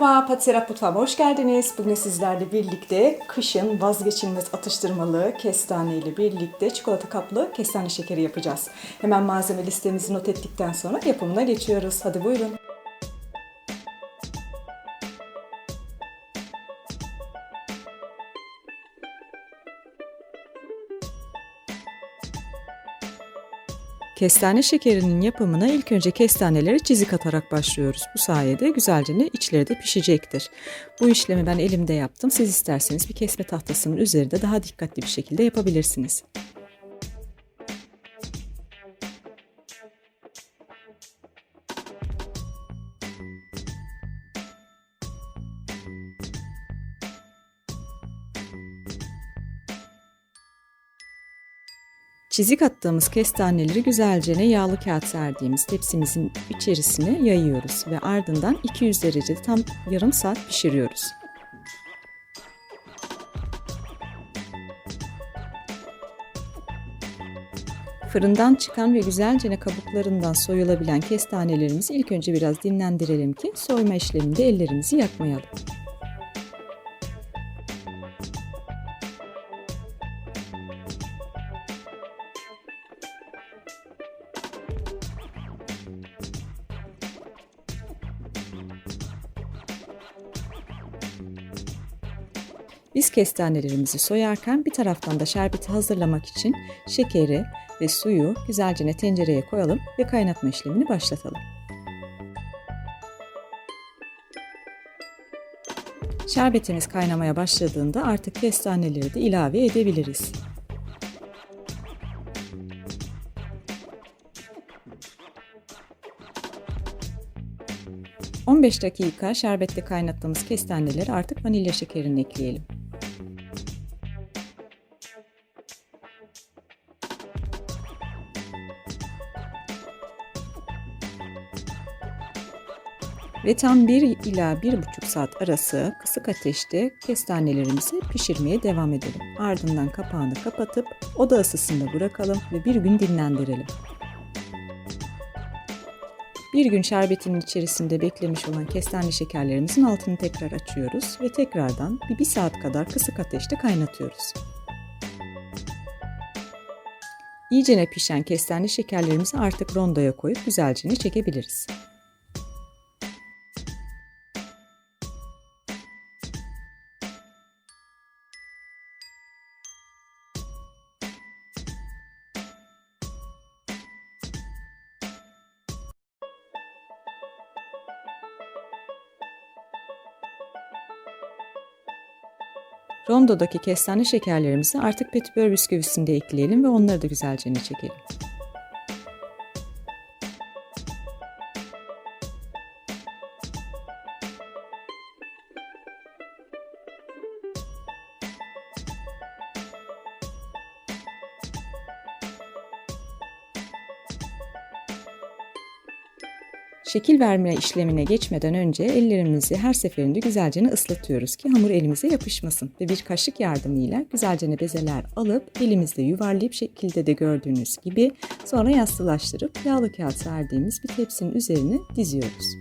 Merhaba, Patserap Mutfağı'ma hoş geldiniz. Bugün sizlerle birlikte kışın vazgeçilmez atıştırmalı kestane ile birlikte çikolata kaplı kestane şekeri yapacağız. Hemen malzeme listemizi not ettikten sonra yapımına geçiyoruz. Hadi buyurun. Kestane şekerinin yapımına ilk önce kestaneleri çizik atarak başlıyoruz. Bu sayede güzelce ne içleri de pişecektir. Bu işlemi ben elimde yaptım. Siz isterseniz bir kesme tahtasının üzerinde daha dikkatli bir şekilde yapabilirsiniz. Çizik attığımız kestaneleri güzelce yağlı kağıt serdiğimiz tepsimizin içerisine yayıyoruz ve ardından 200 derecede tam yarım saat pişiriyoruz. Fırından çıkan ve güzelce kabuklarından soyulabilen kestanelerimizi ilk önce biraz dinlendirelim ki soyma işleminde ellerimizi yakmayalım. Biz kestanelerimizi soyarken bir taraftan da şerbeti hazırlamak için şekeri ve suyu güzelce tencereye koyalım ve kaynatma işlemini başlatalım. Şerbetimiz kaynamaya başladığında artık kestaneleri de ilave edebiliriz. ...15 dakika şerbette kaynattığımız kestaneleri artık vanilya şekerini ekleyelim. Ve tam 1 ila 1,5 saat arası kısık ateşte kestanelerimizi pişirmeye devam edelim. Ardından kapağını kapatıp oda ısısında bırakalım ve bir gün dinlendirelim. Bir gün şerbetinin içerisinde beklemiş olan kestane şekerlerimizin altını tekrar açıyoruz ve tekrardan bir, bir saat kadar kısık ateşte kaynatıyoruz. İyicene pişen kestane şekerlerimizi artık rondoya koyup güzelce çekebiliriz. Rondodaki kestane şekerlerimizi artık petibör bisküvisinde ekleyelim ve onları da güzelce çekelim. Şekil verme işlemine geçmeden önce ellerimizi her seferinde güzelce ıslatıyoruz ki hamur elimize yapışmasın. Ve bir kaşık yardımıyla güzelce bezeler alıp elimizde yuvarlayıp şekilde de gördüğünüz gibi sonra yastılaştırıp yağlı kağıt serdiğimiz bir tepsinin üzerine diziyoruz.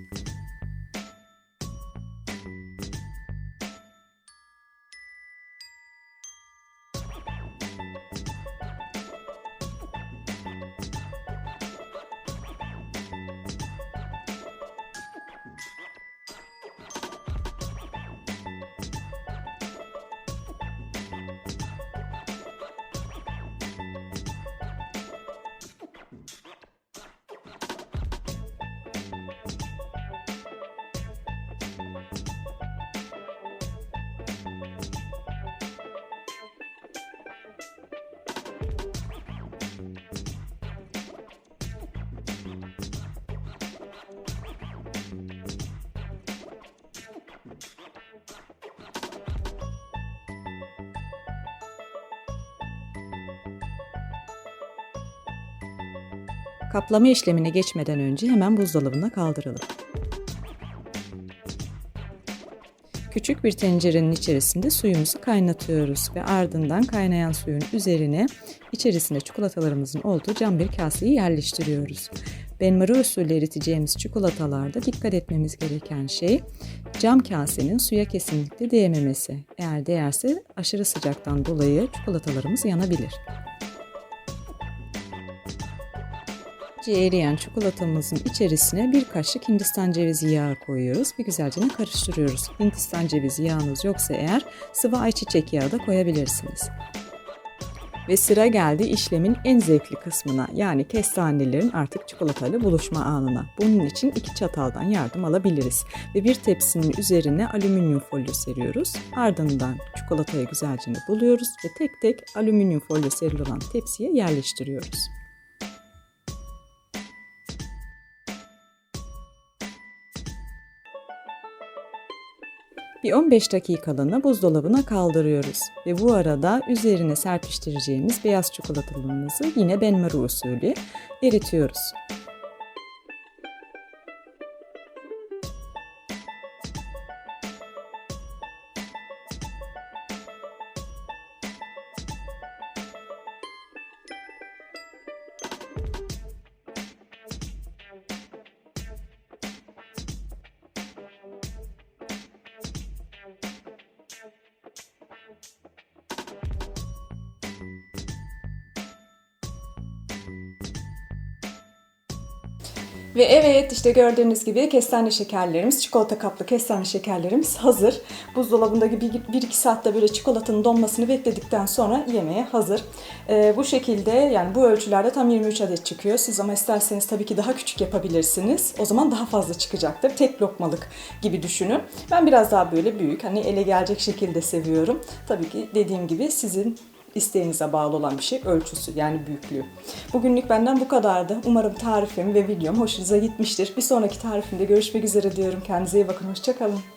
Kaplama işlemine geçmeden önce hemen buzdolabına kaldıralım. Küçük bir tencerenin içerisinde suyumuzu kaynatıyoruz ve ardından kaynayan suyun üzerine içerisinde çikolatalarımızın olduğu cam bir kaseyi yerleştiriyoruz. Benmari usulü eriteceğimiz çikolatalarda dikkat etmemiz gereken şey cam kasenin suya kesinlikle değmemesi. Eğer değerse aşırı sıcaktan dolayı çikolatalarımız yanabilir. Eriyen çikolatamızın içerisine bir kaşık Hindistan cevizi yağı koyuyoruz ve güzelce karıştırıyoruz. Hindistan cevizi yağınız yoksa eğer sıvı ayçiçek yağı da koyabilirsiniz. Ve sıra geldi işlemin en zevkli kısmına yani kestanelerin artık çikolatayla buluşma anına. Bunun için iki çataldan yardım alabiliriz. Ve bir tepsinin üzerine alüminyum folyo seriyoruz. Ardından çikolatayı güzelce buluyoruz ve tek tek alüminyum folyo serili olan tepsiye yerleştiriyoruz. Bir 15 dakikalığına buzdolabına kaldırıyoruz ve bu arada üzerine serpiştireceğimiz beyaz çikolatalımızı yine benmari usulü eritiyoruz. Ve evet işte gördüğünüz gibi kestane şekerlerimiz, çikolata kaplı kestane şekerlerimiz hazır. Buzdolabındaki 1-2 saatte böyle çikolatanın donmasını bekledikten sonra yemeğe hazır. Ee, bu şekilde yani bu ölçülerde tam 23 adet çıkıyor. Siz ama isterseniz tabii ki daha küçük yapabilirsiniz. O zaman daha fazla çıkacaktır. Tek lokmalık gibi düşünün. Ben biraz daha böyle büyük hani ele gelecek şekilde seviyorum. Tabii ki dediğim gibi sizin isteğinize bağlı olan bir şey ölçüsü yani büyüklüğü. Bugünlük benden bu kadardı. Umarım tarifim ve videom hoşunuza gitmiştir. Bir sonraki tarifimde görüşmek üzere diyorum. Kendinize iyi bakın. Hoşçakalın.